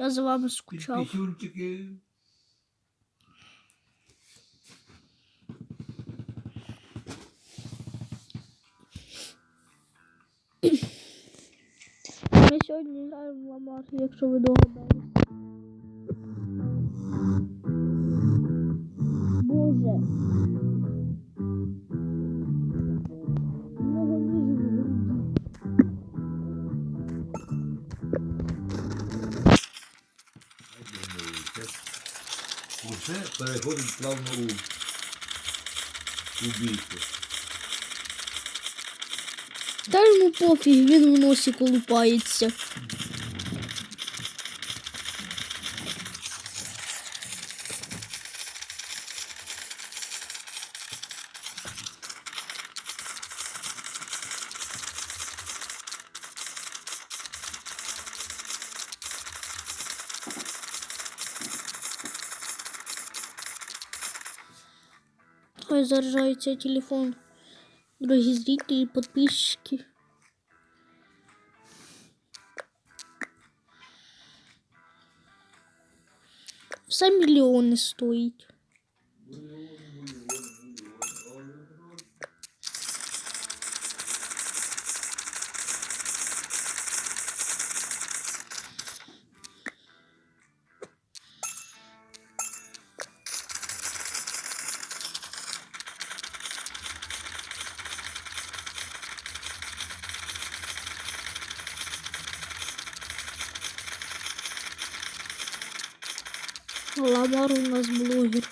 Я за вами скучав. Пісюнчики. Ми сьогодні граємо в Ламар, якщо ви догадались. Усе переходить плавно у убійство. Та йому пофіг, він в носі колупається. Ой, заряжается телефон. Дорогие зрители, подписчики. Все миллионы стоїть. Ламар у нас блогер.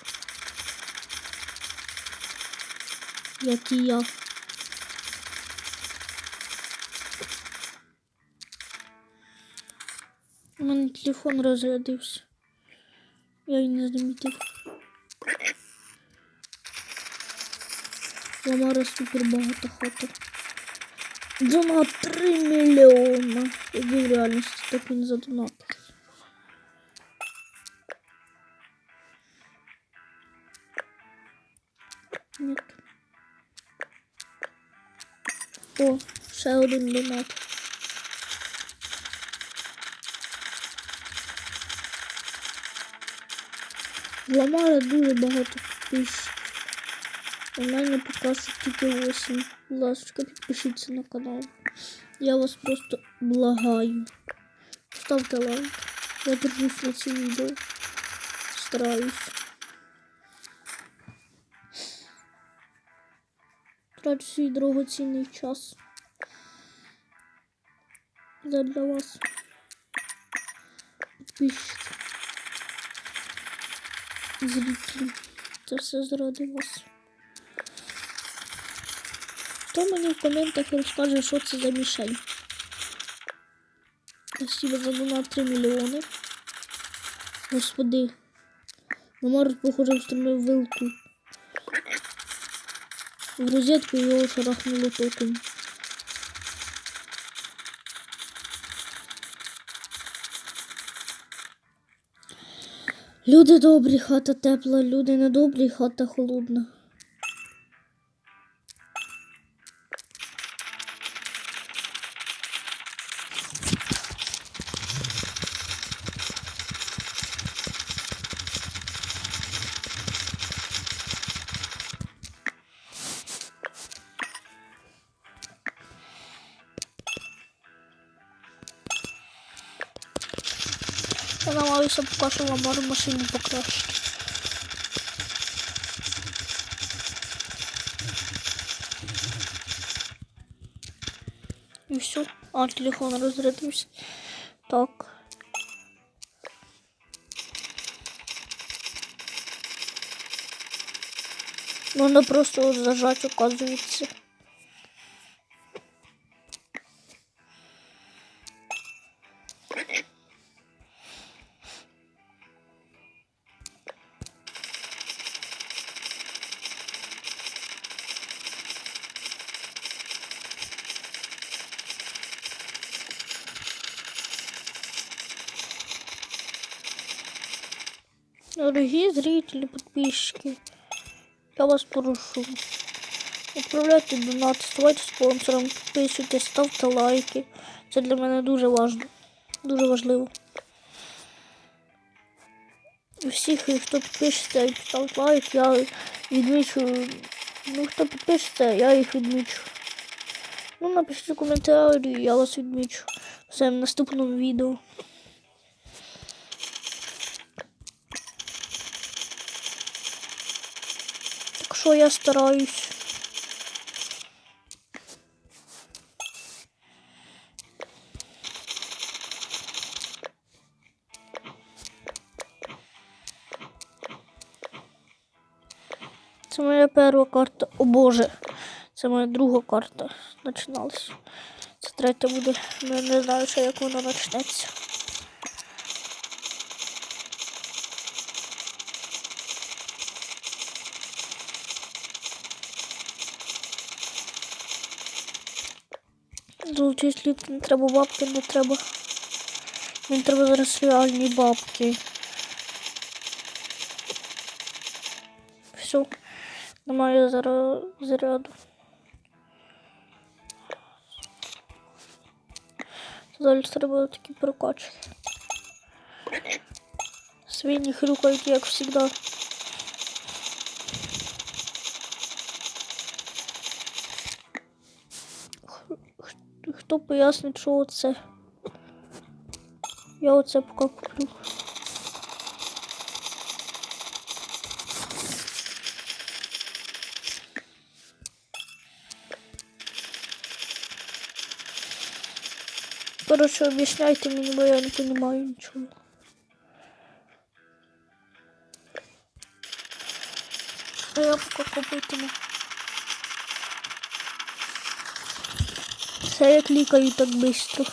Як і я. У мене телефон розрядився. Я й не замітив. Ламара супер багата хата. Донат 3 мільйона. Якби в реальності так він задонатив. Нет. О, ще один донат. Ламала дуже багато підписчиків. У мене що тільки 8. Будь ласка, підпишіться на канал. Я вас просто благаю. Ставте лайк. Я держусь на ці відео. Стараюсь. Трачу свій дорогоцінний час. Задля вас. Підписчики. Зрителі. Це все заради вас. Хто мені в коментах розкаже, що це за мішень? Спасибо за донат 3 мільйони. Господи. Намар, похоже, встромив вилку в розетку його шарахнуло током. Люди добрі, хата тепла, люди недобрі, хата холодна. Я намагаюся поки що ламару машину покращити. І все. А, телефон розрядився. Так. Можна просто от зажать, оказується. Дорогие зрители, подписчики, я вас прошу. Відправляйте донати, ставайте спонсором, підписуйтесь, ставте лайки. Це для мене дуже важливо. Дуже важливо. всіх, хто підпишеться і поставить лайк, я відмічу. Ну, хто підпишеться, я їх відмічу. Ну, напишіть коментарі, я вас відмічу. Все в наступному відео. Що я стараюсь. Це моя перша карта. О Боже, це моя друга карта починалась. Це третя буде. Ну, не знаю, ще як вона почнеться. Золотий слід не треба бабки, не треба. Мені треба зараз реальні бабки. Все. Немає зараз заряду. Далі треба такі прокачки. Свині хрюкають, як завжди. Хто пояснить, що оце? Я оце поки куплю. Короче, объясняйте мне, бо я не понимаю ничего. А я пока копитиму. Все я клікаю так быстро.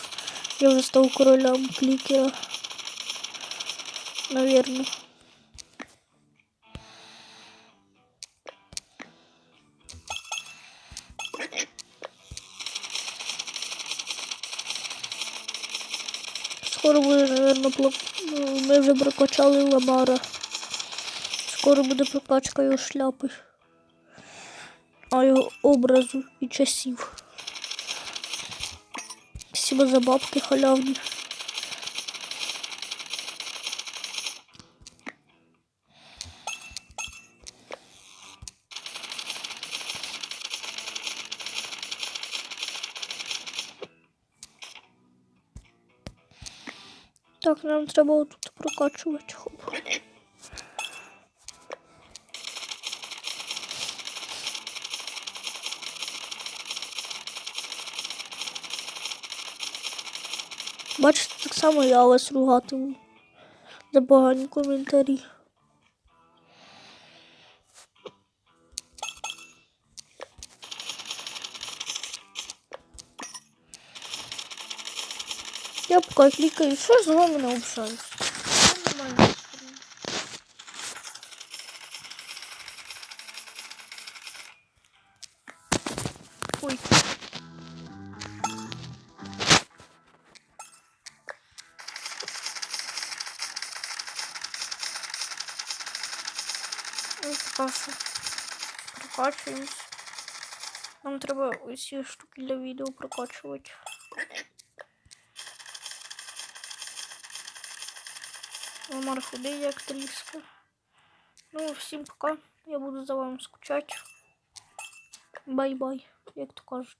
Я вже став королем клікера. Наверное. Скоро буде, наверное, плак... ну, ми вже прокачали ламара. Скоро буде прокачка його шляпи. А його образу і часів. Спасибо за бабки халявні. Так, нам треба тут прокачувати. Хоп. Бачите, так само я вас ругатиму за погані коментарі. Я поки клікаю, що з вами не общаюсь. Ну, нормально. Ой. прокачуємось. Нам треба усі штуки для відео прокачувати. Омар худий, як тріска. Ну, всім пока. Я буду за вами скучати. Бай-бай, як то кажуть.